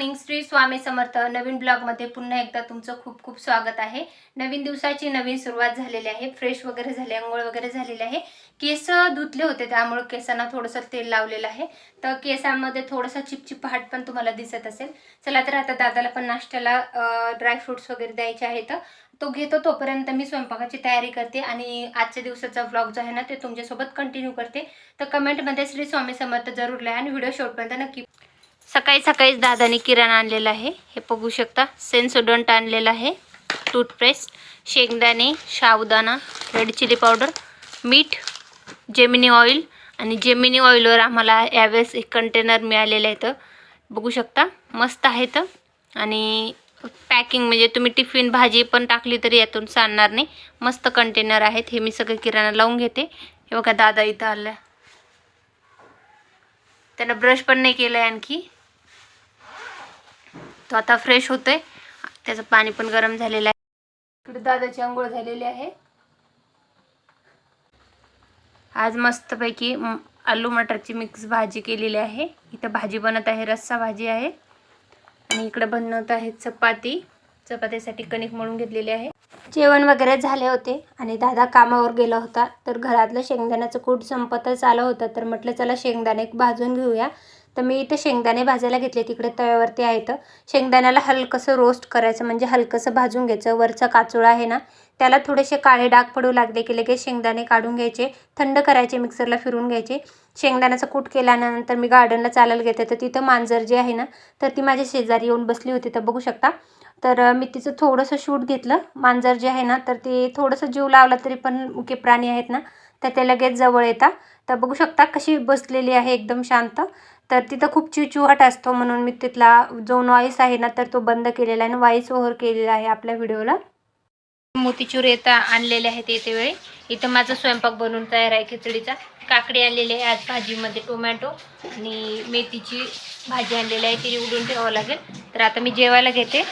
Morning Shri Swami Samarth नवीन ब्लॉगमध्ये पुन्हा एकदा तुमचं खूप खूप स्वागत आहे. नवीन दिवसाची नवीन सुरुवात झालेली आहे. फ्रेश वगैरे झाले आंघोळ वगैरे झालेले आहे. केस धुतले होते त्यामुळे केसांना थोडंसं तेल लावलेलं आहे. तर केसांमध्ये थोडंसं चिपचिपहाट पण तुम्हाला दिसत असेल. चला तर आता दादाला पण नाश्त्याला ड्रायफ्रुट्स वगैरे द्यायचे आहेत तो घेतो तोपर्यंत मी स्वयंपाकाची तयारी करते आणि आजच्या दिवसाचा व्लॉग जो आहे ना ते तुमच्यासोबत कंटिन्यू करते. तर कमेंटमध्ये श्री स्वामी समर्थ जरूर लिहा आणि व्हिडिओ शेवटपर्यंत नक्की सकाळी सकाळीच दादाने किराणा आणलेला आहे. हे बघू शकता सेन्सोडंट आणलेला आहे. टूथपेस्ट शेंगदाणे साबुदाणा रेड चिली पावडर मीठ जेमिनी ऑइल आणि जेमिनी ऑइलवर आम्हाला यावेळेस एक कंटेनर मिळालेलं आहे तर बघू शकता मस्त आहेत आणि पॅकिंग म्हणजे तुम्ही टिफिन भाजी पण टाकली तरी यातून सांडणार नाही. मस्त कंटेनर आहेत. हे मी सगळे किराणा लावून घेते. हे बघा दादा इथं आलं. त्यानं ब्रश पण नाही केलं आहे आणखी. तो आता फ्रेश होतोय. त्याचं पाणी पण गरम झालेलं आहे. इकडे दादाची आंघोळ झालेली आहे. आज मस्तपैकी आलू मटरची मिक्स भाजी केलेली आहे. इथं भाजी बनत आहे रस्सा भाजी आहे. आणि इकडे बनवत आहे चपाती. चपातीसाठी कणिक मळून घेतलेली आहे. जेवण वगैरे झाले होते आणि दादा कामावर गेला होता. तर घरातलं शेंगदाण्याचं कूट संपतच आलं होतं. तर म्हटलं चला शेंगदाणे भाजून घेऊया. तर मी इथे शेंगदाणे भाजायला घेतले तिकडे तव्यावरती आहेत शेंगदाण्याला हलकंसं रोस्ट करायचं म्हणजे हलकंसं भाजून घ्यायचं. वरचा काचोळा आहे ना त्याला थोडेसे काळे डाग पडू लागले की लगेच शेंगदाणे काढून घ्यायचे थंड करायचे मिक्सरला फिरून घ्यायचे. शेंगदाण्याचा कूट केल्यानंतर मी गार्डनला चालायला घेते. तर तिथं मांजर जे आहे ना तर ती माझ्या शेजारी येऊन बसली होती तर बघू शकता. तर मी तिचं थोडंसं शूट घेतलं. मांजर जे आहे ना तर ते थोडंसं जीव लावला तरी पण मुके प्राणी आहेत ना तर ते लगेच जवळ येतात. तर बघू शकता कशी बसलेली आहे एकदम शांत. तर तिथं खूप चिवचिवाट असतो म्हणून मी तिथला जो नॉईस आहे ना तर तो बंद केलेला आहे आणि व्हॉइस ओव्हर केलेला आहे आपल्या व्हिडिओला मोतीचूर येता आणलेले आहेत येते वेळी. इथं माझा स्वयंपाक बनवून तयार आहे खिचडीचा. काकडी आणलेली आहे आज भाजीमध्ये टोमॅटो आणि मेथीची भाजी आणलेली आहे ती उडून ठेवावं लागेल. तर आता मी जेवायला घेते.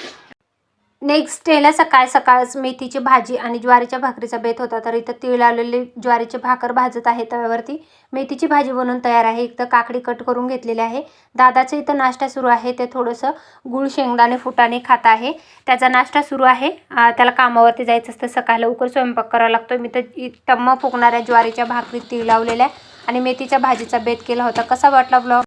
नेक्स्ट डेला सकाळ सकाळच मेथीची भाजी आणि ज्वारीच्या भाकरीचा बेत होता. तर इथं तीळ लावलेले ज्वारीचे भाकर भाजत आहे तव्यावरती. मेथीची भाजी बनवून तयार आहे. इथं काकडी कट करून घेतलेली आहे. दादाचं इथं नाश्ता सुरू आहे. ते थोडंसं गुळ शेंगदाणे फुटाणे खात आहे. त्याचा नाश्ता सुरू आहे. त्याला कामावरती जायचं असतं. सकाळ लवकर स्वयंपाक करावा लागतो. मी तर इ- टम्म फुकणाऱ्या ज्वारीच्या भाकरीत तीळ लावलेल्या आणि मेथीच्या भाजीचा बेत केला होता. कसा वाटला ब्लॉग